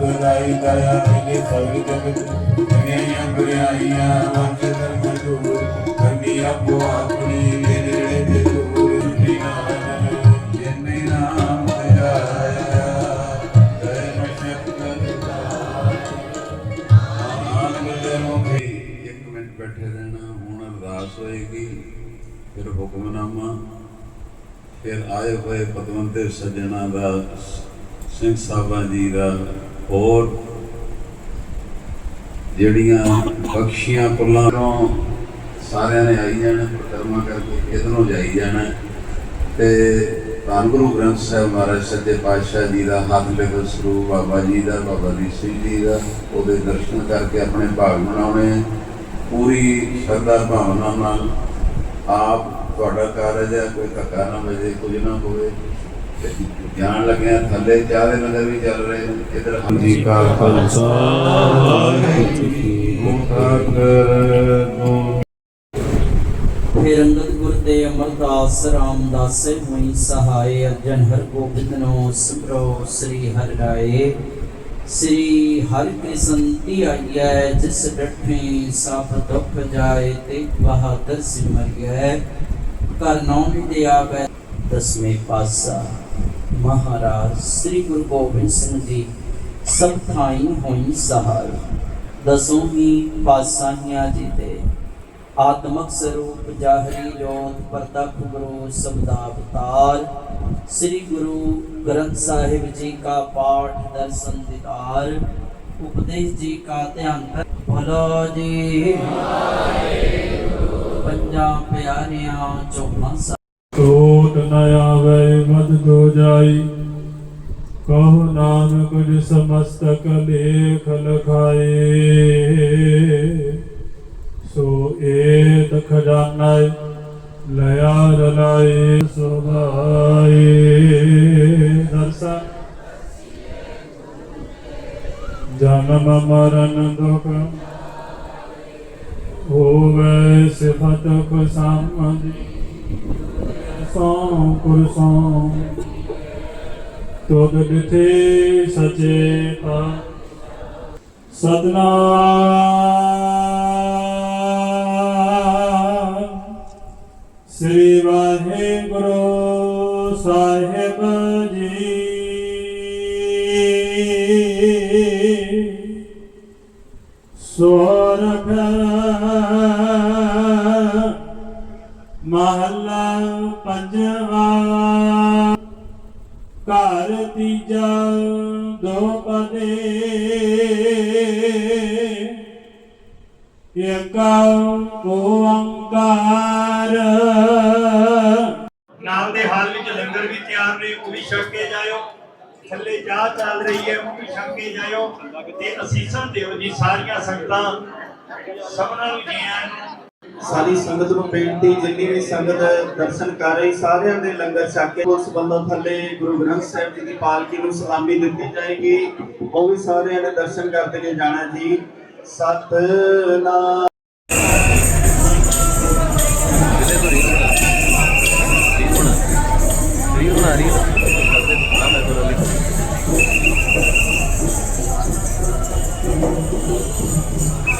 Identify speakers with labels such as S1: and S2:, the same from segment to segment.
S1: ਦੁਰਾਈ ਦਇਆ ਮਿਲੇ ਸਭੀ ਜਗਤ ਗਈਆਂ ਬੁਰਾਈਆਂ ਵੰਜ ਧਰਮ ਦੂਰ ਕਰਨੀ ਆਪੋ ਹੁਕਮਨਾਮਾ, ਫਿਰ ਆਏ ਹੋਏ ਪਤਵੰਤੇ ਸੱਜਣਾ ਦਾ, ਸਿੰਘ ਸਾਹਿਬਾਂ ਜੀ ਦਾ, ਹੋਰ ਜਿਹੜੀਆਂ ਬਖਸ਼ੀਆਂ ਪੁੱਲਾਂ ਤੋਂ ਸਾਰਿਆਂ ਨੇ ਆਈ ਜਾਣਾ, ਪਰਕਰਮਾ ਕਰਕੇ ਇਧਰੋਂ ਜਾਈ ਜਾਣਾ। ਤੇ ਧੰਨ ਗੁਰੂ ਗ੍ਰੰਥ ਸਾਹਿਬ ਮਹਾਰਾਜ ਸੱਚੇ ਪਾਤਸ਼ਾਹ ਜੀ ਦਾ ਹੱਥ ਲਿਖਤ ਸਰੂਪ ਬਾਬਾ ਜੀ ਦਾ, ਬਾਬਾ ਦੀਪ ਸਿੰਘ ਜੀ ਦਾ, ਉਹਦੇ ਦਰਸ਼ਨ ਕਰਕੇ ਆਪਣੇ ਭਾਗ ਮਨਾਉਣੇ ਪੂਰੀ ਸ਼ਰਧਾ ਭਾਵਨਾ ਨਾਲ ਆਪ ਤੁਹਾਡਾ ਕਾਰਜ ਹੈ ਕੋਈ ਧੱਕਾ ਨਾ ਵਜੇ ਕੁਝ ਨਾ ਹੋਵੇ। ਜਾਣ ਲੱਗਿਆ ਥੱਲੇ ਚਾਹ ਦੇ ਲੰਗਰ ਵੀ ਚੱਲ ਰਹੇ ਨੇ ਇਧਰ ਹਮ ਜੀ ਕਾ ਖਾਲਸਾ ਵਾਹਿਗੁਰੂ ਜੀ ਕੀ ਫਤਿਹ
S2: ਫਿਰ ਅੰਗਦ ਗੁਰ ਦੇ ਅਮਰਦਾਸ ਰਾਮਦਾਸ ਹੋਈ ਸਹਾਏ ਅਰਜਨ ਹਰ ਗੋਬਿੰਦ ਨੋ ਸਿਮਰੋ ਸ੍ਰੀ ਹਰਿ ਰਾਏ। ਸ੍ਰੀ ਹਰਿ ਕ੍ਰਿਸ਼ਨ ਤੀ ਆਈਐ ਜਿਸ ਡਠੇ ਸਭ ਦੁਖ ਜਾਏ ਤੇ ਬਹਾਦਰ ਸਿਮਰਿਐ ਕਰ ਨੌ ਦੇ ਆਵੈ ਦਸਵੇਂ ਪਾਸਾ ਮਹਾਰਾਜ ਸ੍ਰੀ ਗੁਰੂ ਗੋਬਿੰਦ ਸਿੰਘ ਜੀ ਸਭ ਥਾਈ ਹੋਈ ਸਹਾਈ। ਦਸੋਂ ਹੀ ਪਾਸਾਹੀਆਂ ਜੀ ਆਤਮਕ ਸਰੂਪ ਜਾਹਰੀ ਜੋਤ ਪ੍ਰਤੱਖ ਗੁਰੂ ਸਬਦਾਵਤਾਰ ਸ੍ਰੀ ਗੁਰੂ ਗ੍ਰੰਥ ਸਾਹਿਬ ਜੀ ਕਾ ਪਾਠ ਦਰਸ਼ਨ ਦੀਦਾਰ। ਉਪਦੇਸ਼ ਜੀ ਕਾ ਧਿਆਨ ਭਲੋ ਜੀ। ਪੰਜਾਂ ਪਿਆਰਿਆਂ ਚੋਹਾਂ
S3: ਕੋਟ ਨ ਆਵੇ ਮਦ ਦੋ ਜਾਈ। ਕਹੋ ਨਾਨਕ ਜਿ ਸਮਸਤਕ ਲੇਖ ਲਖਾਏ। ਸੋ ਏਤ ਖਜ਼ਾਨਾ ਲਿਆ ਰਲਾਏ ਸੁਭਾਏ। ਦਰਸਾ। ਜਨਮ ਮਰਨ ਦੁਖ ਹੋਵੇ ਸਿਫਤ ਖਸਾਮਦੀ ਸੋ ਕੁਰਸੋਂ ਤੁਧ ਦਿਥੇ ਸਚੇ ਪਾ ਸਤਨਾਮ ਸ੍ਰੀ ਵਾਹਿਗੁਰੂ ਸੋਰਠ ਮਹੱਲਾ ਪੰਜਵਾ। ਘਰ ਤੀਜਾ ਦੋ ਪਦੇ। ਇਕ ਓੰਕਾਰ।
S4: ਨਾਲ ਦੇ ਹਾਲ ਵਿੱਚ ਲੰਗਰ ਵੀ ਤਿਆਰ ਨੇ, ਉਹ ਵੀ ਛਕ ਕੇ ਜਾਇਓ। ਥੱਲੇ ਚਾਹ ਚੱਲ ਰਹੀ ਹੈ ਉਹ ਵੀ ਕੇ ਜਾਇਓ ਤੇ ਅਸੀਸਾਂ ਦਿਓ ਜੀ, ਸਾਰੀਆਂ ਸੰਗਤਾਂ ਸਭਨਾਂ ਨੂੰ ਜੀ ਆਇਆਂ
S5: ਸਾਰੀ ਸੰਗਤ ਨੂੰ ਬੇਨਤੀ, ਜਿੰਨੀ ਵੀ ਸੰਗਤ ਦਰਸ਼ਨ ਕਰ ਰਹੀ, ਸਾਰਿਆਂ ਦੇ ਲੰਗਰ ਛਕ ਕੇ ਉਸ ਵੱਲੋਂ ਥੱਲੇ ਗੁਰੂ ਗ੍ਰੰਥ ਸਾਹਿਬ ਜੀ ਦੀ ਪਾਲਕੀ ਨੂੰ ਸਲਾਮੀ ਦਿੱਤੀ ਜਾਏਗੀ। ਉਹ ਵੀ ਸਾਰਿਆਂ ਨੇ ਦਰਸ਼ਨ ਕਰਦੇ ਨੇ ਜਾਣਾ ਜੀ। ਸਤਨਾਮ
S6: ああ。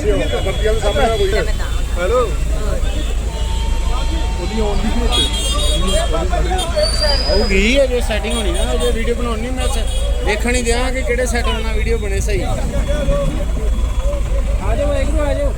S6: ਬੱਤੀਆਂ ਦੇ ਸਾਹਮਣੇ ਕੋਈ। ਹੈਲੋ। ਉਹਦੀ ਆਉਣ ਦੀ
S7: ਆਉਗੀ ਅਜੇ ਸੈਟਿੰਗ ਹੋਣੀ ਨਾ ਅਜੇ ਵੀਡੀਓ ਬਣਾਉਣੀ ਮੈਂ ਦੇਖਣ ਹੀ ਦਿਆਂ ਕਿ ਕਿਹੜੇ ਸੈਟਿੰਗ ਨਾਲ ਵੀਡੀਓ ਬਣੇ ਸਹੀ। ਆ ਜਾਓ ਇੱਕ ਨੂੰ ਆ ਜਾਓ।